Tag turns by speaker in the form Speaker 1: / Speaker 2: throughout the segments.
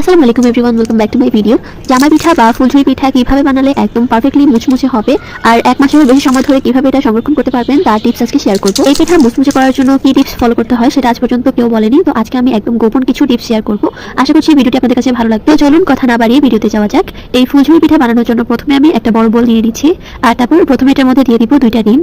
Speaker 1: আসসালামু আলাইকুম everyone welcome back to my video জামা পিঠা বা ফুলঝুরি পিঠা কীভাবে বানালে একদম পারফেক্টলি মুচমুচে হবে, আর এক মাসের বেশি সময় ধরে কীভাবে এটা সংরক্ষণ করতে পারবেন তার টিপস আজকে শেয়ার করব। এই পিঠা মুচমুচে করার জন্য কি টিপস ফলো করতে হয় সেটা আজ পর্যন্ত কেউ বলেনি, তো আজকে আমি একদম গোপন কিছু টিপস শেয়ার করব। আশা করছি ভিডিওটি আপনাদের কাছে ভালো লাগবে। চলুন কথা না বাড়িয়ে ভিডিওতে যাওয়া যাক। এই ফুলঝুরি পিঠা বানানোর জন্য প্রথমে আমি একটা বড় বোল নিয়ে নিচ্ছি, আর তারপর প্রথমে এটার মধ্যে দিয়ে দিব দুইটা ডিম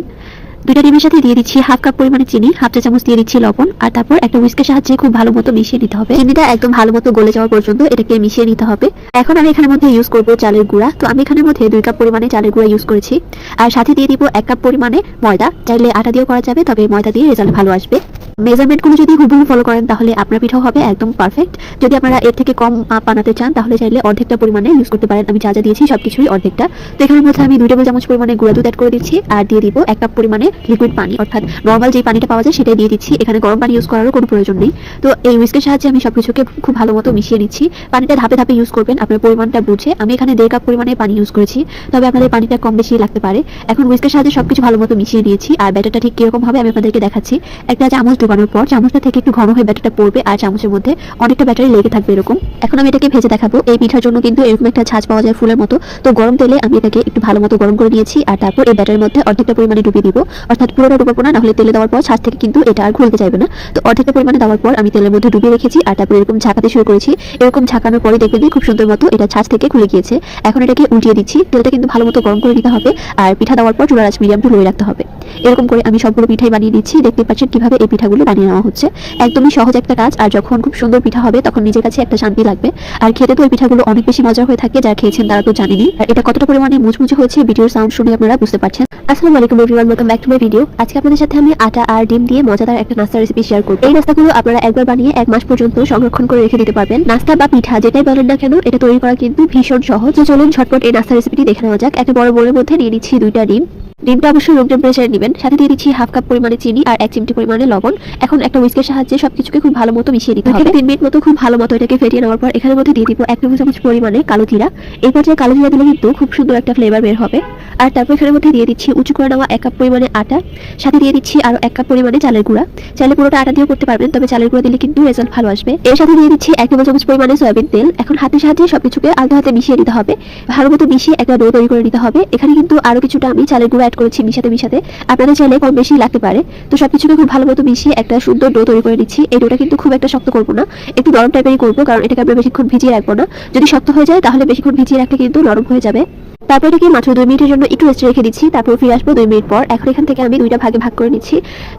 Speaker 1: দুইটা ডিমের সাথে দিয়ে দিচ্ছি হাফ কাপ পরিমাণে চিনি, হাফ চা চামচ দিয়ে দিচ্ছি লবণ, আর তারপর একটা উইস্কের সাহায্যে খুব ভালো মতো মিশিয়ে নিতে হবে। চিনিটা একদম ভালো মতো গলে যাওয়া পর্যন্ত এটাকে মিশিয়ে নিতে হবে। এখন আমি এখানে মধ্যে ইউজ করব চালের গুঁড়া। তো আমি এখানে মধ্যে দুই কাপ পরিমাণে চালের গুঁড়া ইউজ করেছি। আর সাথে দিয়ে দিব এক কাপ পরিমাণে ময়দা। চাইলে আটা দিয়েও করা যাবে, তবে ময়দা দিয়ে রেজাল্ট ভালো আসবে। মেজারমেন্টগুলো যদি হুবহু ফলো করেন, তাহলে আপনার পিঠাও হবে একদম পারফেক্ট যদি আপনারা এর থেকে কম বানাতে চান, তাহলে চাইলে অর্ধেকটা পরিমাণে ইউজ করতে পারেন। আমি যা যা দিয়েছি সবকিছুই অর্ধেকটা। তো এখানের মধ্যে আমি দুই টেবিল চামচ পরিমাণে গুঁড়া দুধ অ্যাড করে দিচ্ছি আর দিয়ে দিব এক কাপ পরিমাণে লিকুইড পানি। অর্থাৎ নর্মাল যে পানিটা পাওয়া যায়, সেটাই দিয়ে দিচ্ছি। এখানে গরম পানি ইউজ করারও কোনো প্রয়োজন নেই। তো এই উইস্কের সাহায্যে আমি সবকিছুকে খুব ভালো মতো মিশিয়ে নিচ্ছি। পানিটা ধাপে ধাপে ইউজ করবেন, আপনার পরিমাণটা বুঝে। আমি এখানে দেড় কাপ পরিমাণে পানি ইউজ করেছি। তবে আপনাদের পানিটা কম বেশি লাগতে পারে। এখন উইস্কের সাহায্যে সবকিছু ভালো মতো মিশিয়ে নিয়েছি আর ব্যাটারটা ঠিক কীরকম হবে, আমি আপনাদেরকে দেখাচ্ছি। একটা চামচ ডুবানোর পর চামচটা থেকে একটু ঘন হয়ে ব্যাটারটা পড়বে আর চামচের মধ্যে অনেকটা ব্যাটারি লেগে থাকবে এরকম। এখন আমি এটাকে ভেজে দেখাবো। এই পিঠার জন্য কিন্তু এরকম একটা ছাঁচ পাওয়া যায় ফুলের মতো। তো গরম তেলে আমি এটাকে একটু ভালো মতো গরম করে নিয়েছি আর তারপর এই ব্যাটারের মধ্যে অর্ধেকটা পরিমাণে ডুবিয়ে দিব। অর্থাৎ পুরোটা ডুবাবো না, নাহলে তেলে দেওয়ার পর ছাঁচ থেকে কিন্তু এটা আর খুলতে চাইবে না। তো অর্ধেকটা পরিমাণে দেওয়ার পর আমি তেলের মধ্যে ডুবিয়ে রেখেছি আর তারপর এরকম ঝাঁকাতে শুরু করেছি। এরকম ঝাঁকানোর পরে দেখবেন খুব সুন্দর মতো এটা ছাঁচ থেকে খুলে গিয়েছে। এখন এটাকে উল্টিয়ে দিচ্ছি। তেলটা কিন্তু ভালো মতো গরম করে নিতে হবে আর পিঠা দেওয়ার পর চুলার আঁচ মিডিয়াম টু রাখতে হবে। এরকম করে আমি সবগুলো পিঠাই বানিয়ে দিচ্ছি। দেখতে পাচ্ছেন কীভাবে এই পিঠাগুলো বানিয়ে নেওয়া হচ্ছে। একদমই সহজ একটা কাজ, আর যখন খুব সুন্দর পিঠা হবে, তখন নিজের কাছে একটা শান্তি লাগবে। আর খেতে তো এই পিঠাগুলো অনেক বেশি মজার হয়ে থাকে যারা খেয়েছেন তারা তো জানেনই। আর এটা কতটা পরিমাণে মুচমুচে হয়েছে, ভিডিওর সাউন্ড শুনে আপনারা বুঝতে পারছেন। আসসালামু আলাইকুম everyone welcome back to my video আজকে আপনাদের সাথে আমি আটা আর ডিম দিয়ে মজাদার একটা নাস্তা রেসিপি শেয়ার করব। এই নাস্তাগুলো আপনারা একবার বানিয়ে এক মাস পর্যন্ত সংরক্ষণ করে রেখে দিতে পারবেন। নাস্তা বা পিঠা, যেটাই বলেন না কেন, এটা তৈরি করা কিন্তু ভীষণ সহজ। চলুন ঝটপট এই নাস্তা রেসিপিটি দেখে নেওয়া যাক। একটা বড় বোলের মধ্যে নিয়ে নিচ্ছি দুইটা ডিম। ডিমটা অবশ্যই রুম টেম্পারেচারে নেবেন। সাথে দিয়ে দিচ্ছি হাফ কাপ পরিমাণে চিনি আর এক চিমটি পরিমাণে লবণ। এখন একটা হুইস্কের সাহায্যে সবকিছুকে খুব ভালো মতো মিশিয়ে দিতে হবে। তিন মিনিট মতো খুব ভালো মতো এটাকে ফেটিয়ে নেওয়ার পর এখানের মধ্যে দিয়ে দিব এক টেবিল চামচ পরিমাণে কালো জিরা। এই পর্যায়ে কালো জিরা দিলে কিন্তু খুব সুন্দর একটা ফ্লেভার বের হবে। আর তারপর এখানের মধ্যে দিয়ে দিচ্ছি উঁচু করে নেওয়া এক কাপ পরিমাণে আটা। সাথে দিয়ে দিচ্ছি আরও এক কাপ পরিমাণে চালের গুঁড়া। চালের গুঁড়োটা আটা দিয়েও করতে পারবেন তবে চালের গুঁড়া দিলে কিন্তু রেজাল্ট ভালো আসবে। এর সাথে দিয়ে দিচ্ছি এক টেবিল চামচ পরিমাণে সয়াবিন তেল। এখন হাতের সাহায্যে সবকিছুকে আলতো হাতে মিশিয়ে নিতে হবে। ভালো মতো মিশিয়ে একটা ডো তৈরি করে নিতে হবে। এখানে কিন্তু আরও কিছুটা আমি চালের গুঁড়া অ্যাড করেছি মিশাতে মিশাতে। আপনাদের চাইলে কম বেশি লাগতে পারে। তো সবকিছুকে খুব ভালো মতো মিশিয়ে একটা সুন্দর ডো তৈরি করে নিচ্ছি। এই ডোটা কিন্তু খুব একটা শক্ত করব না। একটু নরম টাইপেরই করব, কারণ এটাকে আমরা বেশিক্ষণ ভিজিয়ে রাখব না। যদি শক্ত হয়ে যায়, তাহলে বেশিক্ষণ ভিজিয়ে রাখলে কিন্তু নরম হয়ে যাবে। তারপর এটাকে মাত্র দুই মিনিটের জন্য একটু রেস্টে রেখে দিচ্ছি। তারপর ফিরে আসব দুই মিনিট পর। এখন এখান থেকে আমি দুইটা ভাগে ভাগ করে নিচ্ছি।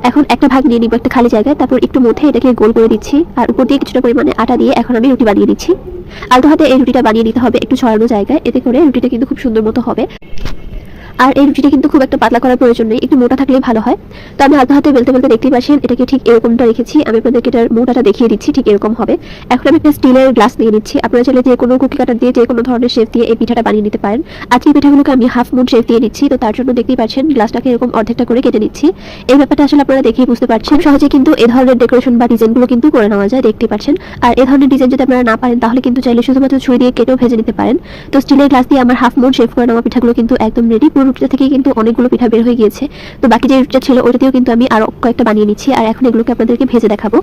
Speaker 1: এখন একটা ভাগ নিয়ে নিব একটা খালি জায়গায়। তারপর একটু মধ্যে এটাকে গোল করে দিচ্ছি। আর উপর দিয়ে কিছুটা পরিমাণে আটা দিয়ে এখন আমি রুটি বানিয়ে দিচ্ছি আলতো হাতে এই রুটিটা বানিয়ে নিতে হবে একটু ছড়ানো জায়গায়। এতে করে রুটিটা কিন্তু খুব সুন্দর মতো হবে। আর এই রুটিটা কিন্তু খুব একটা পাতলা করার প্রয়োজন নেই, একটু মোটা থাকলেই ভালো হয়। তো আমি আলতো হাতে বেলতে বেলতে দেখতেই পাচ্ছেন, এটাকে ঠিক এরকমটা রেখেছি। আমি আপনাদেরকে এটার মোটাটা দেখিয়ে দিচ্ছি, ঠিক এরকম হবে। এখন আমি একটা স্টিলের গ্লাস নিয়ে নিচ্ছি। আপনারা চাইলে যে কোনো কুকি কাটার দিয়ে যে কোনো ধরনের শেপ দিয়ে এই পিঠাটা বানিয়ে নিতে পারেন। আজকে পিঠাগুলোকে আমি হাফ মুন শেপ দিয়ে নিচ্ছি, তো তার জন্য দেখতেই পাচ্ছেন গ্লাসটাকে এরকম অর্ধেকটা করে কেটে নিচ্ছি। এই ব্যাপারটা আসলে আপনারা দেখেই বুঝতে পারছেন। সহজে কিন্তু এ ধরনের ডেকোরেশন বা ডিজাইনগুলো কিন্তু করে নেওয়া যায় দেখতে পাচ্ছেন। আর এ ধরনের ডিজাইন যদি আপনারা না পারেন, তাহলে কিন্তু চাইলে শুধুমাত্র ছুরি দিয়ে কেটেও ভেজে নিতে পারেন। তো স্টিলের গ্লাস দিয়ে আমার হাফ মুন শেপ করে নেওয়া পিঠাগুলো কিন্তু একদম রেডি পুরো রুটিটা থেকে কিন্তু অনেকগুলো পিঠা বের হয়ে গিয়েছে। তো বাকি যে রুটিটা ছিল ওটাতেও কিন্তু আমি আরও কয়েকটা বানিয়ে নিচ্ছি। আর এখন এগুলোকে আপনাদেরকে ভেজে দেখাবো।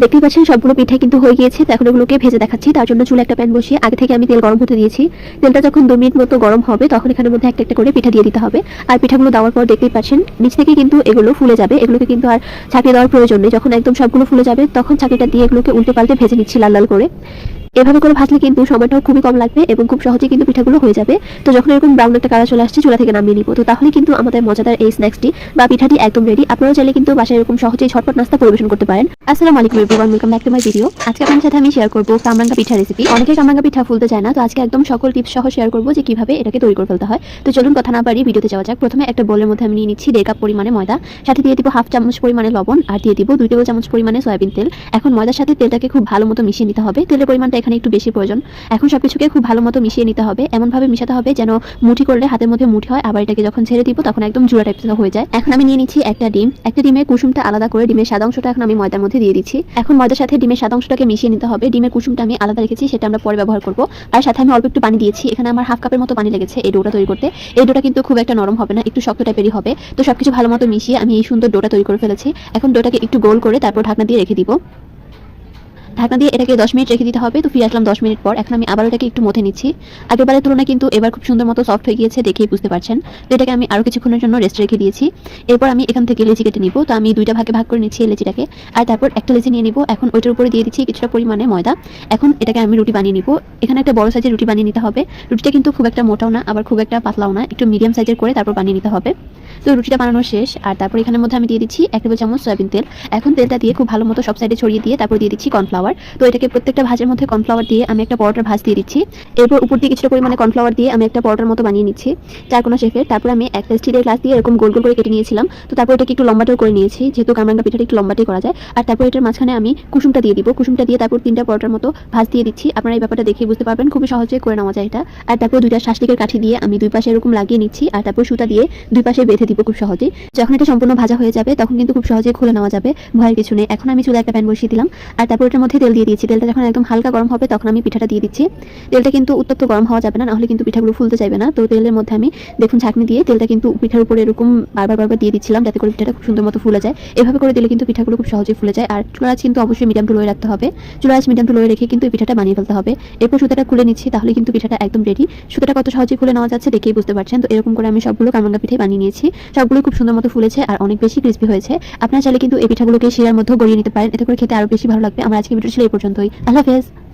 Speaker 1: দেখতেই পাচ্ছেন, সবগুলো পিঠা কিন্তু হয়ে গিয়েছে। তো এখন এগুলোকে ভেজে দেখাচ্ছি। তার জন্য চুলে একটা প্যান বসিয়ে আগে থেকে আমি তেল গরম হতে দিয়েছি। তেলটা যখন দু মিনিট মতো গরম হবে, তখন এখানের মধ্যে একটা একটা করে পিঠা দিয়ে দিতে হবে। আর পিঠাগুলো দেওয়ার পর দেখতেই পাচ্ছেন, নিচ থেকে কিন্তু এগুলো ফুলে যাবে। এগুলোকে কিন্তু আর ছাঁকিয়ে দেওয়ার প্রয়োজন নেই। যখন একদম সবগুলো ফুলে যাবে, তখন ছাঁকিটা দিয়ে এগুলোকে উল্টে পাল্টে ভেজে নিচ্ছি লাল লাল করে। এভাবে করে ভাজলে কিন্তু সময়টাও খুবই কম লাগবে এবং খুব সহজে কিন্তু পিঠাগুলো হয়ে যাবে। তো যখন এরকম ব্রাউন একটা কালার চলে আসছে, চুলা থেকে নামিয়ে নিব। তো তাহলে কিন্তু আমাদের মজাদার এই স্ন্যাক্সটি বা পিঠাটি একদম রেডি আপনারা চাইলে কিন্তু বাসায় এরকম সহজেই ঝটপট নাস্তা পরিবেশন করতে পারেন। আসসালামু আলাইকুম everyone welcome back to my video আজকে আপনাদের সাথে আমি শেয়ার করব কামরাঙ্গা পিঠা রেসিপি অনেকে কামরাঙ্গা পিঠা ফুলতে চায় না, তো আজকে একদম সকল টিপস সহ শেয়ার করব যে কীভাবে এটাকে তৈরি করে ফেলতে হয়। তো চলুন কথা না বাড়িয়ে ভিডিওতে যাওয়া যাক। প্রথমে একটা বোলের মধ্যে আমি নিয়ে নিচ্ছি দেড় কাপ পরিমাণে ময়দা, সাথে দিয়ে দিব হাফ চামচ পরিমাণে লবণ, আর দিয়ে দিব দুই টেবিল চামচ পরিমাণে সয়াবিন তেল। এখন ময়দার সাথে তেলটাকে খুব ভালো মতো মিশিয়ে নিতে হবে। তেলের পরিমাণটা এখানে একটু বেশি প্রয়োজন। এখন সবকিছুকে খুব ভালো মতো মিশিয়ে নিতে হবে। এমনভাবে মিশাতে হবে যেন মুঠি করলে হাতের মধ্যে মুঠি হয়, আবার এটাকে যখন ছেড়ে দিব তখন একদম জুড়া টাইপের হয়ে যায়। এখন আমি নিয়ে নিচ্ছি একটা ডিম। একটা ডিমের কুসুমটা আলাদা করে ডিমের সাদা অংশটা এখন আমি ময়দার মধ্যে দিয়ে দিচ্ছি। এখন ময়দার সাথে ডিমের সাদা অংশটাকে মিশিয়ে নিতে হবে। ডিমের কুসুমটা আমি আলাদা রেখেছি, সেটা আমরা পরে ব্যবহার করব। আর সাথে আমি অল্প একটু পানি দিয়েছি। এখানে আমার হাফ কাপের মতো পানি লেগেছে এই ডোটা তৈরি করতে। এই ডোটা কিন্তু খুব একটা নরম হবে না, একটু শক্ত টাইপেরই হবে। তো সবকিছু ভালো মতো মিশিয়ে আমি এই সুন্দর ডোটা তৈরি করে ফেলেছি। এখন ডোটাকে একটু গোল করে তারপর ঢাকনা দিয়ে রেখে দিব। ঢাকনা দিয়ে এটাকে দশ মিনিট রেখে দিতে হবে, তো ফিরে আসলাম দশ মিনিট পর। এখন আমি আবার এটাকে একটু মথে নিচ্ছি। আগেরবারের তুলনায় কিন্তু এবার খুব সুন্দর মতো সফট হয়ে গিয়েছে দেখেই বুঝতে পারছেন। তো এটাকে আমি আরও কিছুক্ষণের জন্য রেস্ট রেখে দিয়েছি। এরপর আমি এখান থেকে লেচি কেটে নিব। তো আমি দুইটা ভাগে ভাগ করে নিচ্ছি লেচিটাকে। আর তারপর একটা লেচি নিয়ে নিব। এখন ওইটার উপরে দিয়ে দিচ্ছি কিছুটা পরিমাণে ময়দা। এখন এটাকে আমি রুটি বানিয়ে নিব। এখানে একটা বড় সাইজের রুটি বানিয়ে নিতে হবে। রুটিটা কিন্তু খুব একটা মোটাও না, আবার খুব একটা পাতলাও না। একটু মিডিয়াম সাইজের করে তারপর বানিয়ে নিতে হবে। তো রুটিটা বানানো শেষ, আর তারপর এখানের মধ্যে আমি দিয়ে দিচ্ছি এক টেবিল চামচ সয়াবিন তেল। এখন তেলটা দিয়ে খুব ভালো মতো সব সাইডে ছড়িয়ে দিয়ে তারপর দিয়ে দিচ্ছি কর্নফ্লাওয়ার তো এটাকে প্রত্যেকটা ভাজের মধ্যে কর্নফ্লাওয়ার দিয়ে আমি একটা পরোটার ভাজ দিয়ে দিচ্ছি। এরপর উপর দিয়ে কিছুটা পরিমাণে কর্নফ্লাওয়ার দিয়ে আমি একটা পরোটার মতো বানিয়ে নিচ্ছি। চারকোনা শেফের তারপর আমি একটা স্টিলের গ্লাস দিয়ে এরকম গোল গোল করে কেটে নিয়েছিলাম। তো তারপর এটাকে একটু লম্বাটাও করে নিয়েছি, যেহেতু কামরাঙ্গা পিঠাটা একটু লম্বাটাই করা যায়। আর তারপর এটার মাঝখানে আমি কুসুমটা দিয়ে দিব। কুসুমটা দিয়ে তারপর তিনটা পরোটার মতো ভাজ দিয়ে দিচ্ছি। আপনারা এই ব্যাপারটা দেখে বুঝতে পারবেন। খুবই সহজে করে নেওয়া যায় এটা। আর তারপর দুইটা শাসলিকের কাঠি দিয়ে আমি দুই পাশে এরকম লাগিয়ে নিচ্ছি। আর তারপর সুতা দিয়ে দুই পাশে বেঁধে দিব খুব সহজেই। যখন এটা সম্পূর্ণ ভাজা হয়ে যাবে, তখন কিন্তু খুব সহজে খুলে নেওয়া যাবে, ভয়ের কিছু নেই। এখন আমি চুলা একটা প্যান বসিয়ে দিলাম, আর তারপর এটার মধ্যে তেল দিয়ে দিয়েছি। তেলটা যখন একদম হালকা গরম হবে, তখন আমি পিঠাটা দিয়ে দিচ্ছি। তেলটা কিন্তু উত্তপ্ত গরম হওয়া যাবে না, নাহলে কিন্তু পিঠাগুলো ফুলতে চাইবে না। তো তেলের মধ্যে আমি দেখুন ছাঁকনি দিয়ে তেলটা কিন্তু পিঠার উপরে এরকম বারবার বারবার দিয়ে দিচ্ছিলাম, যাতে করে পিঠাটা খুব সুন্দর মতো ফুলে যায়। এভাবে করে দিলে কিন্তু পিঠাগুলো খুব সহজেই ফুলে যায়। আর চুলার আঁচ কিন্তু অবশ্যই মিডিয়াম টু লোয়ে রাখতে হবে। চুলার আঁচ মিডিয়াম টু লোয়ে রেখে কিন্তু পিঠাটা বানিয়ে ফেলতে হবে। এরপর সুতাটা খুলে নিচ্ছি, তাহলে কিন্তু পিঠাটা একদম রেডি সুতাটা কত সহজে খুলে নেওয়া যাচ্ছে দেখেই বুঝতে পারছেন। তো এরকম করে আমি সবগুলো কামরাঙ্গা পিঠে বানিয়ে নিয়েছি। সবগুলো খুব সুন্দর মতো ফুলেছে আর অনেক বেশি ক্রিস্পি হয়েছে। আপনারা চাইলে কিন্তু এই পিঠাগুলোকে শিরার মধ্যে গড়িয়ে নিতে পারেন। এতে করে খেতে আরও বেশি ভালো লাগবে। আমার আজকে ভিডিও ছিল এই পর্যন্তই। আল্লাহ হাফেজ।